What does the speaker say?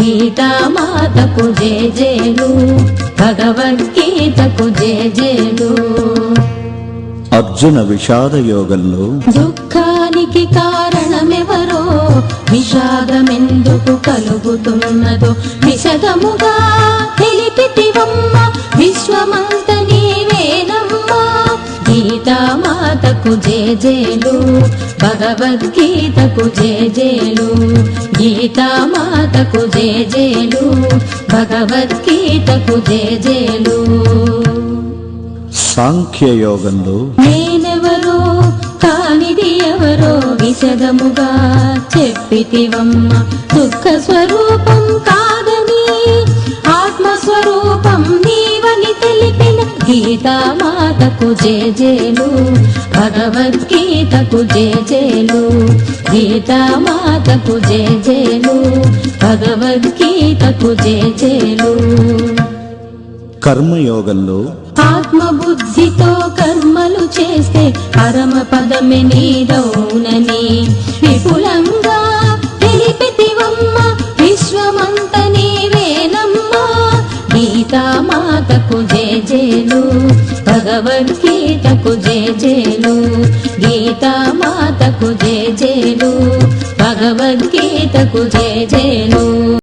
గీతామాతకు జయ జయలు భగవద్గీతకు జయ జయలు. అర్జున విషాద యోగంలో దుఃఖానికి కారణమెవరో విషాదమెందుకు కలుగుతున్నదో విషదముగా తెలిపితివమ్మ విశ్వమంత నీవేనమ్మా. గీతామాతకు జయ జయలు భగవద్గీతకు జయ జయలు గీతామాతకు జయ జయలు భగవద్గీతకు జయ జయలు. సాంఖ్య యోగంలో నేనెవరో కానిది ఎవరో విశదముగా చెప్పితివమ్మ దుఃఖ స్వరూపం కాదని ఆత్మస్వరూపం తెలిపిన గీతామాతకు జయ జయలు భగవద్గీతకు జయ జయలు గీతామాతకు జయ జయలు భగవద్గీతకు జయ జయలు కర్మయోగంలో ఆత్మబుద్ధితో కర్మలు చేస్తే పరమ పదమే నీదౌనని గీతామాతకు జయ జయలు భగవద్గీతకు జయ గీతా మాతకు జయ జయలు భగవద్గీతకు జయ జయలు